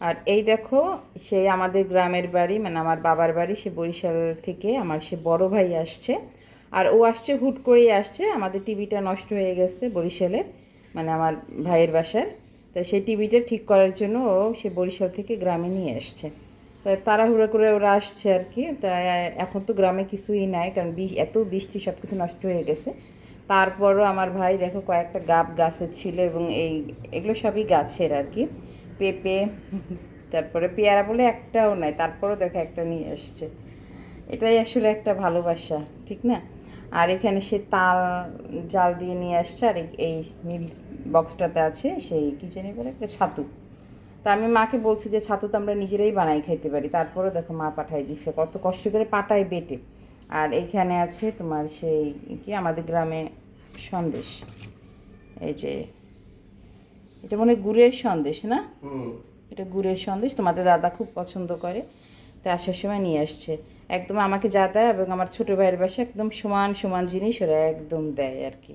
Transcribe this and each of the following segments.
আর এই দেখো সেই আমাদের গ্রামের বাড়ি মানে আমার বাবার বাড়ি, সে বরিশাল থেকে আমার সে বড় ভাই আসছে। আর ও আসছে, হুট করেই আসছে। আমাদের টিভিটা নষ্ট হয়ে গেছে বরিশালে মানে আমার ভাইয়ের বাসার তো সেই টিভিটা ঠিক করার জন্য ও সে বরিশাল থেকে গ্রামে নিয়ে আসছে। তো তাড়াহুড়ো করে ওরা আসছে আর কি। তা, এখন তো গ্রামে কিছুই নাই, কারণ বি- এত বৃষ্টি সব কিছু নষ্ট হয়ে গেছে। তারপরও আমার ভাই, দেখো, কয়েকটা গাব গাছের ছিল এবং এই, এগুলো সবই গাছের আর কি। পেঁপে, তারপরে পেয়ারা বলে একটাও নাই, তারপরও দেখো একটা নিয়ে আসছে এটাই আসলে একটা ভালোবাসা, ঠিক না? আর এখানে সে তাল, জাল দিয়ে নিয়ে আসছে, আর এই- নীল বক্সটাতে আছে সেই কি জানি বলে একটা ছাতু। তা আমি মাকে বলছি যে ছাতু তো আমরা নিজেরাই বানাই খাইতে পারি, তারপরেও দেখো মা পাঠাই দিচ্ছে কত কষ্ট করে পাটায় বেটে। আর এইখানে আছে তোমার সেই কি আমাদের গ্রামে সন্দেশ, এই যে এটা মনে হয় গুড়ের সন্দেশ না? এটা গুড়ের সন্দেশ তোমাদের দাদা খুব পছন্দ করে। তা আসার সময় নিয়ে আসছে। একদম আমাকে যা দেয় এবং আমার ছোটো ভাইয়ের বাসা একদম সমান সমান জিনিস ওরা একদম দেয় আর কি।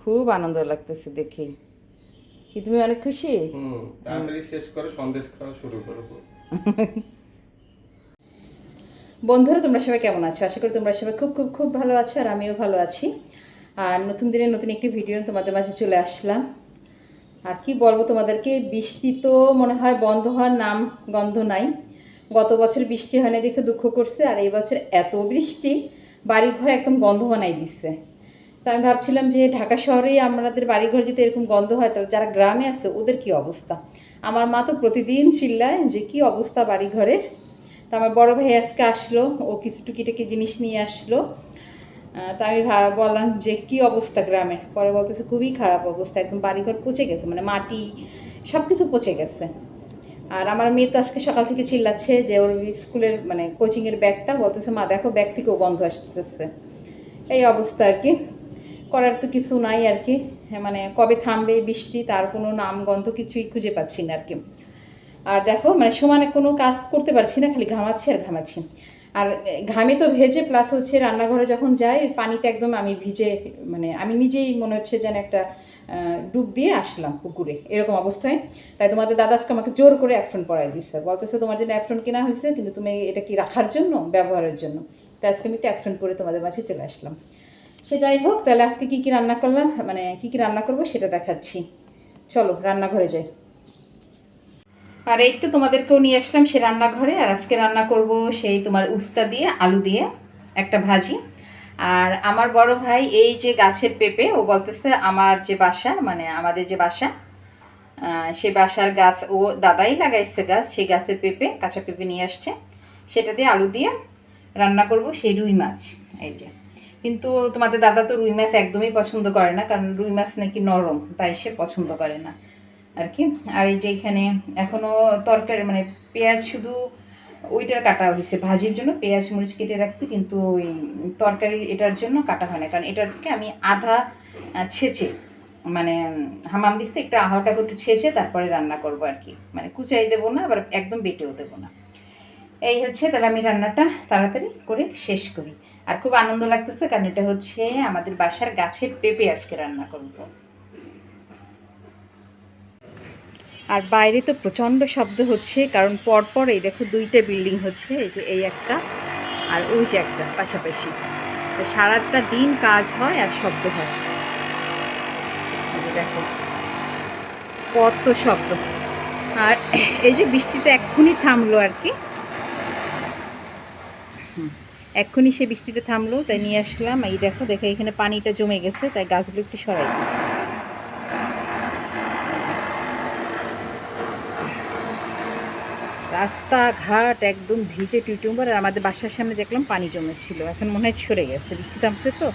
খুব আনন্দ লাগতেছে দেখেই কি তুমি অনেক খুশি? তাড়াতাড়ি শেষ করে সন্দেশ খাওয়া শুরু করব বন্ধুরা তোমরা সবাই কেমন আছো? আশা করি তোমরা সবাই খুব খুব খুব ভালো আছো আর আমিও ভালো আছি। আর নতুন দিনে নতুন একটি ভিডিও তোমাদের মাঝে চলে আসলাম। আর কি বলব তোমাদেরকে, বৃষ্টি তো মনে হয় বন্ধ হওয়ার নাম গন্ধ নাই। গত বছর বৃষ্টি হয় না দেখে দুঃখ করছে, আর এই বছর এত বৃষ্টি, বাড়িঘর একদম গন্ধ বানাই দিচ্ছে তা আমি ভাবছিলাম যে ঢাকা শহরেই আমাদের বাড়িঘর যদি এরকম গন্ধ হয়, তাহলে যারা গ্রামে আছে ওদের কি অবস্থা? আমার মা তো প্রতিদিন চিল্লায় যে কি অবস্থা বাড়িঘরের। তো আমার বড় ভাই আজকে আসলো, ও কিছু টুকিটাকি জিনিস নিয়ে আসলো। তা আমি বললাম যে কি অবস্থা গ্রামের পরে বলতেছে খুবই খারাপ অবস্থা একদম বাড়িঘর পচে গেছে মানে মাটি সব কিছু পচে গেছে। আর আমার মেয়ে তো আজকে সকাল থেকে চিল্লাচ্ছে যে ওর স্কুলের মানে কোচিংয়ের ব্যাগটা বলতেছে মা দেখো ব্যাগ থেকেও গন্ধ আসতেছে। এই অবস্থা আর কি। করার তো কিছু নাই আর কি। হ্যাঁ, মানে কবে থামবে বৃষ্টি তার কোনো নাম গন্ধ কিছুই খুঁজে পাচ্ছি না আর কি। আর দেখো মানে সমানে কোনো কাজ করতে পারছি না খালি ঘামাচ্ছি আর ঘামাচ্ছি। আর ঘামে তো ভেজে প্লাস হচ্ছে রান্নাঘরে যখন যাই, পানিতে একদম আমি ভিজে মানে আমি নিজেই মনে হচ্ছে যেন একটা ডুব দিয়ে আসলাম পুকুরে, এরকম অবস্থায়। তাই তোমাদের দাদা আজকে আমাকে জোর করে অ্যাফ্রন পরাই দিচ্ছে বলতেছে, তোমার জন্য অ্যাফ্রন কেনা হয়েছে, কিন্তু তুমি এটা কি রাখার জন্য, ব্যবহারের জন্য? তাই আজকে আমি একটা অ্যাফ্রন পরে তোমাদের মাঝে চলে আসলাম। সে যাই হোক, তাহলে আজকে কী কী রান্না করলাম মানে কী কী রান্না করব সেটা দেখাচ্ছি। চলো, রান্নাঘরে যাই। আর এই তো তোমাদেরকেও নিয়ে আসলাম সে রান্নাঘরে, আর আজকে রান্না করব সেই তোমার উস্তা দিয়ে, আলু দিয়ে একটা ভাজি। আর আমার বড় ভাই এই যে গাছের পেঁপে, ও বলতেছে আমার যে বাসা মানে আমাদের যে বাসা সেই বাসার গাছ, ও দাদাই লাগাইছে গাছ, সেই গাছের পেঁপে, কাঁচা পেঁপে নিয়ে আসছে। সেটা দিয়ে আলু দিয়ে রান্না করব সেই রুই মাছ, এই যে। কিন্তু তোমাদের দাদা তো রুই মাছ একদমই পছন্দ করে না, কারণ রুই মাছ নাকি নরম, তাই সে পছন্দ করে না। আর কি আর এই যে এখানে এখনও তরকারি মানে পেঁয়াজ শুধু ওইটার কাটা হয়েছে। ভাজির জন্য পেঁয়াজ, মরিচ কেটে রাখছি, কিন্তু ওই তরকারি এটার জন্য কাটা হয় না। কারণ এটার থেকে আমি আধা ছেঁচে মানে হামাম দিচ্ছে একটু হালকা করে একটু ছেঁচে তারপরে রান্না করব আর কি মানে কুচাই দেবো না, আবার একদম বেটেও দেবো না। এই হচ্ছে, তাহলে আমি রান্নাটা তাড়াতাড়ি করে শেষ করি। আর খুব আনন্দ লাগতেছে, কারণ এটা হচ্ছে আমাদের বাসার গাছের পেঁপে আজকে রান্না করব। আর বাইরে তো প্রচণ্ড শব্দ হচ্ছে, কারণ পরপর এই দেখো দুইটা বিল্ডিং হচ্ছে, এই যে এই একটা আর ওই যে একটা পাশাপাশি। সারাটা দিন কাজ হয় আর শব্দ হয়। দেখো, কত শব্দ। আর এই যে বৃষ্টিটা এক্ষুনি থামলো আর কি। এক্ষুনি সে বৃষ্টিটা থামলো, তাই নিয়ে আসলাম। এই দেখো দেখো এখানে পানিটা জমে গেছে, তাই গাছগুলো একটু সরাই দিচ্ছে। রাস্তাঘাট একদম ভিজে টিউটিউবার, আর আমাদের বাসার সামনে দেখলাম পানি জমেছিল। এখন মনে হয় সরে গেছে। বৃষ্টি থামছে তো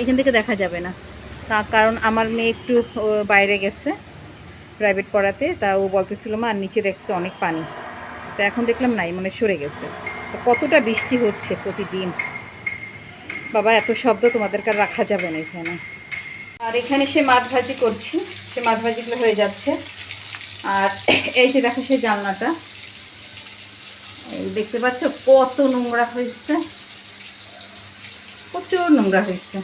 এখান থেকে দেখা যাবে না। তা কারণ আমার মেয়ে একটু বাইরে গেছে প্রাইভেট পড়াতে। তা ও বলতেছিল, মা আর নিচে দেখছে অনেক পানি। তো এখন দেখলাম নাই মানে সরে গেছে। কতটা বৃষ্টি হচ্ছে প্রতিদিন? বাবা, এত শব্দ তোমাদেরকে রাখা যাবে না এখানে? আর এখানে সে মাছ ভাজি করছি। সে মাছ ভাজিগুলো হয়ে যাচ্ছে। আর এই যে দেখো সেই জানলাটা। দেখতে পাচ্ছ? কত নোংরা হয়েছে। প্রচুর নোংরা হয়েছে।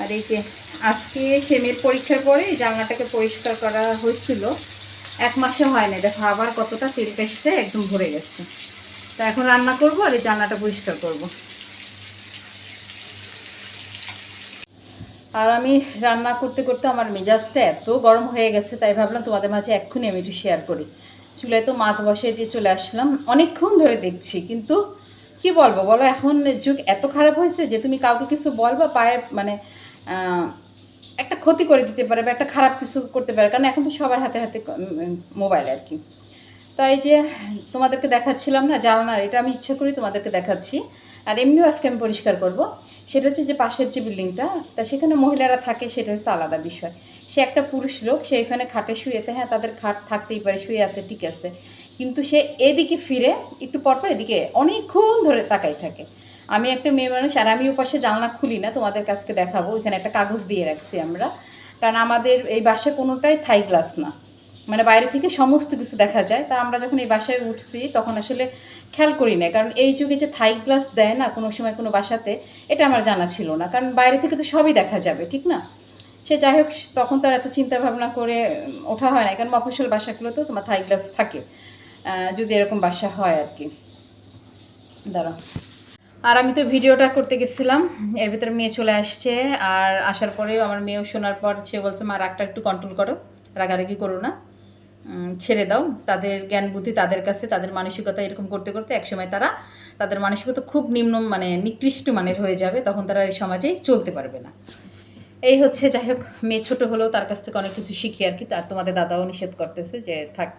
আর এই যে আজকে সেমের পরীক্ষার পরে জানলাটাকে পরিষ্কার করা হয়েছিল। এক মাসে হয় না দেখো আবার কতটা তেল পেস্টে একদম ভরে গেছে। তো এখন রান্না করব আর এই জানলাটা পরিষ্কার করব। আর আমি রান্না করতে করতে আমার মেজাজটা এত গরম হয়ে গেছে, তাই ভাবলাম তোমাদের মাঝে এক্ষুনি আমি একটু শেয়ার করি। চুলায় তো মাছ বসিয়ে দিয়ে চলে আসলাম। অনেকক্ষণ ধরে দেখছি, কিন্তু কি বলব? বলো, এখন যুগ এত খারাপ হয়েছে যে তুমি কাউকে কিছু বলবা, পায়ে মানে একটা ক্ষতি করে দিতে পারে বা একটা খারাপ কিছু করতে পারে। কারণ এখন তো সবার হাতে হাতে মোবাইল আর কি। তাই যে তোমাদেরকে দেখাচ্ছিলাম না, জানলার, এটা আমি ইচ্ছা করি তোমাদেরকে দেখাচ্ছি। আর এমনিও আজকে আমি পরিষ্কার করব। সেটা হচ্ছে যে পাশের যে বিল্ডিংটা, তা সেখানে মহিলারা থাকে, সেটা হচ্ছে আলাদা বিষয়। সে একটা পুরুষ লোক, সে এখানে খাটে শুয়েছে হ্যাঁ তাদের খাট থাকতেই পারে, শুয়ে আছে, ঠিক আছে। কিন্তু সে এদিকে ফিরে, একটু পরপর এদিকে অনেকক্ষণ ধরে তাকাই থাকে। আমি একটা মেয়ে মানুষ, আর আমি পাশে জানলা খুলি না, তোমাদের কাছকে দেখাবো, ওইখানে একটা কাগজ দিয়ে রাখছি আমরা। কারণ আমাদের এই বাসা কোনোটাই থাই গ্লাস না। মানে বাইরে থেকে সমস্ত কিছু দেখা যায়। তা আমরা যখন এই বাসায় উঠছি, তখন আসলে খেয়াল করি না। কারণ এই যুগে যে থাই গ্লাস দেয় না কোনো সময় কোনো বাসাতে, এটা আমার জানা ছিল না। কারণ বাইরে থেকে তো সবই দেখা যাবে, ঠিক না? সে যাই হোক, তখন তার এত চিন্তা ভাবনা করে ওঠা হয় না। কারণ মফসল বাসাগুলো তো তোমার থাই গ্লাস থাকে। যদি এরকম বাসা হয় আর কি। দাঁড়াও। আর আমি তো ভিডিওটা করতে গেছিলাম, এর ভিতরে মেয়ে চলে আসছে। আর আসার পরেও আমার মেয়েও শোনার পর সে বলছে, মা, রাগটা একটু কন্ট্রোল করো, রাগারাগি করো না। ছেড়ে দাও। তাদের জ্ঞান, বুদ্ধি তাদের কাছে, তাদের মানসিকতা এরকম করতে করতে একসময় তারা, তাদের মানসিকতা খুব নিম্ন মানে নিকৃষ্ট মানের হয়ে যাবে। তখন তারা এই সমাজে চলতে পারবে না। এই হচ্ছে যাই হোক মেয়ে ছোটো হলেও তার কাছ থেকে অনেক কিছু শিখি আর কি। আর তোমাদের দাদাও নিষেধ করতেছে যে, থাক,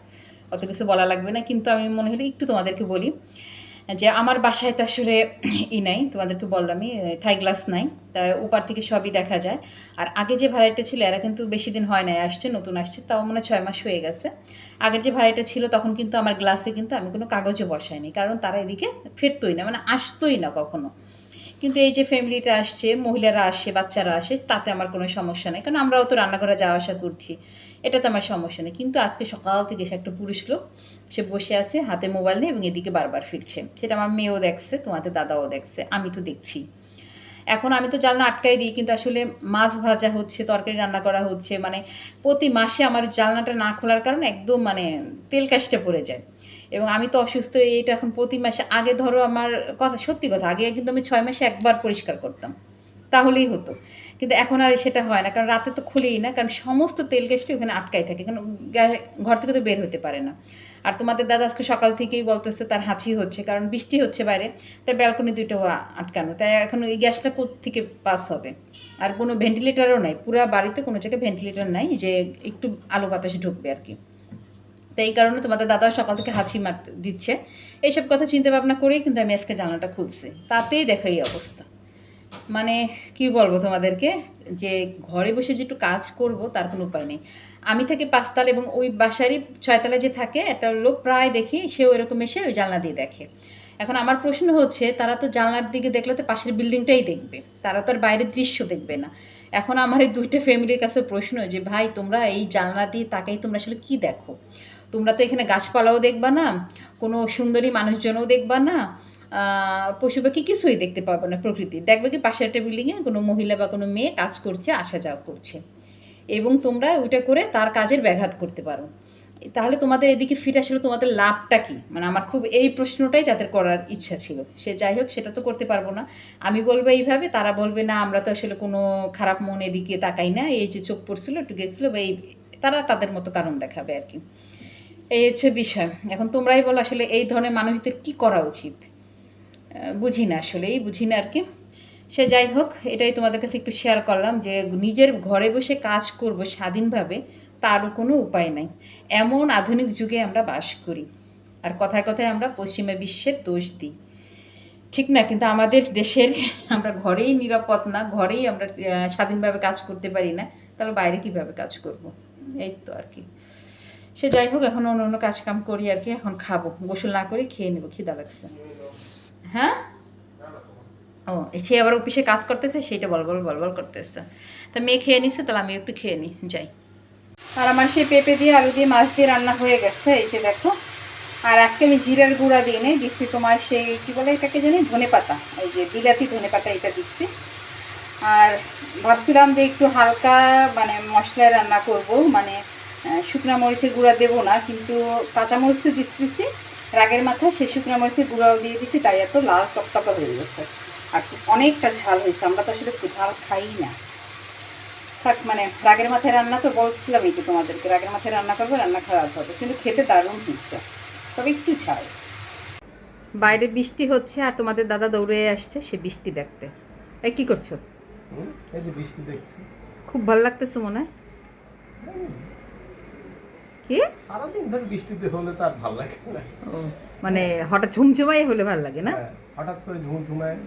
অত কিছু বলা লাগবে না। কিন্তু আমি মনে হলে একটু তোমাদেরকে বলি যে, আমার বাসায় তো আসলে ই নাই, তোমাদেরকে বললামই থাই গ্লাস নাই। তা ওপার থেকে সবই দেখা যায়। আর আগে যে ভাড়াটা ছিল, এরা কিন্তু বেশি দিন হয় নাই, আসছে, নতুন আসছে, তাও মনে ছয় মাস হয়ে গেছে। আগের যে ভাড়াটা ছিল, তখন কিন্তু আমার গ্লাসে কিন্তু আমি কোনো কাগজে বসাইনি, কারণ তারা এদিকে ফিরতোই না মানে আসতোই না কখনো। কিন্তু এই যে ফ্যামিলিটা আসছে, মহিলারা আসে, বাচ্চারা আসে, তাতে আমার কোনো সমস্যা নেই। কারণ আমরাও তো রান্নাঘরে যাওয়া আসা করছি। এটা তো আমার সমস্যা নেই। কিন্তু আজকে সকাল থেকে সে একটা পুরুষ লোক, সে বসে আছে, হাতে মোবাইল নিয়ে এবং এদিকে বারবার ফিরছে। সেটা আমার মেয়েও দেখছে, তোমাদের দাদাও দেখছে, আমি তো দেখছি। এখন আমি তো জালনা আটকাই দিই, কিন্তু আসলে মাছ ভাজা হচ্ছে, তরকারি রান্না করা হচ্ছে মানে প্রতি মাসে আমার জানলাটা না খোলার কারণে একদম মানে তেল কাশটা পড়ে যায়। এবং আমি তো অসুস্থ, এইটা এখন প্রতি মাসে, আগে ধরো আমার কথা, সত্যি কথা, আগে কিন্তু আমি ছয় মাসে একবার পরিষ্কার করতাম। তাহলেই হতো। কিন্তু এখন আর সেটা হয় না, কারণ রাতে তো খুলেই না, কারণ সমস্ত তেল গ্যাসটি ওখানে আটকাই থাকে, কারণ ঘর থেকে তো বের হতে পারে না। আর তোমাদের দাদা আজকে সকাল থেকেই বলতেছে তার হাঁচি হচ্ছে, কারণ বৃষ্টি হচ্ছে বাইরে তাই ব্যালকনি দুইটাও আ- আটকানো, তাই এখন ওই গ্যাসটা থেকে পাস হবে। আর কোনো ভেন্টিলেটারও নাই, পুরো বাড়িতে কোনো জায়গায় ভেন্টিলেটার নাই, যে একটু আলো বাতাসে ঢুকবে আর কি। তো এই কারণে তোমাদের দাদাও সকাল থেকে হাঁচি মার, দিচ্ছে। এইসব কথা চিন্তা ভাবনা করেই কিন্তু আমি আজকে জানালাটা খুলছি। তাতেই দেখো এই অবস্থা। মানে কি বলব তোমাদেরকে? যে ঘরে বসে যে একটু কাজ করব, তার কোনো উপায় নেই। আমি থাকি পাঁচতলা এবং ওই বাসারই ছয়তলা যে থাকে, একটা লোক প্রায় দেখি, সেও এরকম এসে ওই জানলা দিয়ে দেখে। এখন আমার প্রশ্ন হচ্ছে, তারা তো জানলার দিকে দেখলে তো পাশের বিল্ডিংটাই দেখবে। তারা তো আর বাইরের দৃশ্য দেখবে না। এখন আমার এই দুইটা ফ্যামিলির কাছে প্রশ্ন যে, ভাই, তোমরা এই জানলা দিয়ে তাকাই, তোমরা আসলে কি দেখো? তোমরা তো এখানে গাছপালাও দেখবা না, কোনো সুন্দরী মানুষজনও দেখবা না পশু পাখি কিছুই দেখতে পারবে না প্রকৃতি দেখবে কি পাশের একটা বিল্ডিংয়ে কোনো মহিলা বা কোনো মেয়ে কাজ করছে, আসা যাওয়া করছে। এবং তোমরা ওইটা করে তার কাজের ব্যাঘাত করতে পারো। তাহলে তোমাদের এদিকে ফিরে আসলে তোমাদের লাভটা কি? মানে আমার খুব এই প্রশ্নটাই তাদের করার ইচ্ছা ছিল। সে যাই হোক, সেটা তো করতে পারব না। আমি বলব এইভাবে, তারা বলবে, না, আমরা তো আসলে কোনো খারাপ মন এদিকে তাকাই না। এই যে চোখ পড়ছিল, একটু গেছিল, বা এই তারা তাদের মতো কারণ দেখাবে আর কি। এই হচ্ছে বিষয়। এখন তোমরাই বলো আসলে এই ধরনের মানুষদের কি করা উচিত? বুঝি না আসলেই, বুঝি না আর কি সে যাই হোক, এটাই তোমাদের কাছে একটু শেয়ার করলাম যে নিজের ঘরে বসে কাজ করব স্বাধীনভাবে, তারও কোনো উপায় নাই। এমন আধুনিক যুগে আমরা বাস করি, আর কথায় কথায় আমরা পশ্চিমা বিশ্বের দোষ দিই। ঠিক না, কিন্তু আমাদের দেশের, আমরা ঘরেই নিরাপদ না, ঘরেই আমরা স্বাধীনভাবে কাজ করতে পারি না, তাহলে বাইরে কীভাবে কাজ করব? এই তো আর কি সে যাই হোক, এখন অন্য অন্য কাজ কাম করি আর কি এখন খাব, গোসল না করে খেয়ে নেব, খিদা লাগছে। হ্যাঁ? ও, সে আবার অফিসে কাজ করতেছে, সেইটা বল বল বল বল করতেছে। তা মেয়ে খেয়ে নিচ্ছে তাহলে আমি একটু খেয়ে নিই যাই। আর আমার সেই পেঁপে দিয়ে আলু দিয়ে মাছ দিয়ে রান্না হয়ে গেছে, এই যে দেখো। আর আজকে আমি জিরার গুঁড়া দিয়ে নেই দিচ্ছি তোমার সেই, কী বলে এটাকে জানি? ধনে পাতা, এই যে বিলাতি ধনে পাতা এটা দিচ্ছি। আর ভাবছিলাম যে একটু হালকা মানে মশলায় রান্না করব মানে শুকনা মরিচের গুঁড়া দেবো না, কিন্তু কাঁচা মরিচ তো দিচ্ছি। রাগের মাথায় সে শুকনা মরিচের গুঁড়াও দিয়ে দিচ্ছি তাই এত লাল টকটকা হয়ে গেছে। আর অনেকটা ঝাল হয়েছে আমরা তো আসলে ঝাল খাই না। থাক মানে রাগের মাথায় রান্না তো বলছিলামই তো তোমাদেরকে রাগের মাথায় রান্না করবে রান্না খারাপ হবে কিন্তু খেতে দারুণ হয়েছে তবে একটু ঝাল। বাইরে বৃষ্টি হচ্ছে আর তোমাদের দাদা দৌড়ে আসছে সে বৃষ্টি দেখতে। এই কি করছ? এই যে বৃষ্টি দেখছি। খুব ভালো লাগতেছে মনে হয়? কি? সারাদিন ধরে বৃষ্টিতে হলে তো আর ভালো লাগে না। মানে হঠাৎ ঝুমঝুমাই হলে ভালো লাগে না? হ্যাঁ, হঠাৎ করে ঝুম ঝুমায়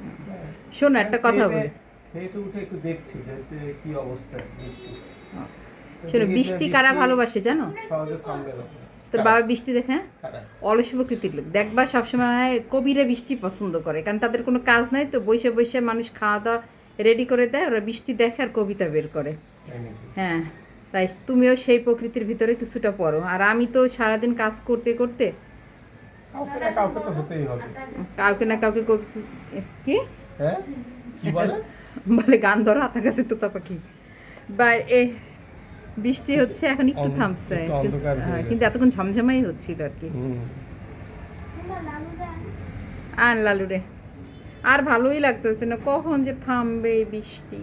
শোনো একটা কথা বলি। খেয়ে উঠে একটু দেখছি যে কি অবস্থা বৃষ্টি। শোনো বৃষ্টি কারা ভালোবাসে জানো? সহজে থামবে না। তোর বাবা বৃষ্টি দেখে? অলস প্রকৃতির লোক। দেখবা সবসময় কবিরা বৃষ্টি পছন্দ করে কারণ তাদের কোনো কাজ নাই তো বসে বসে মানুষ খাওয়া দাওয়া রেডি করে দেয় ওরা বৃষ্টি দেখে আর কবিতা বের করে। হ্যাঁ। তাই তুমিও সেই প্রকৃতির ভিতরে কিছুটা পড়ো। আর আমি তো সারাদিন কাজ করতে করতে কাউকে না কাউকে কি হ্যাঁ? বলে? গান ধরো হাতা কাছে তো পাখি। বা এ বৃষ্টি হচ্ছে এখন একটু থামছে। কিন্তু- হ্যাঁ, এতক্ষণ ঝমঝমাই হচ্ছিল আর কি। আর লালু রে আর ভালোই লাগতেছে না কখন যে থামবে বৃষ্টি।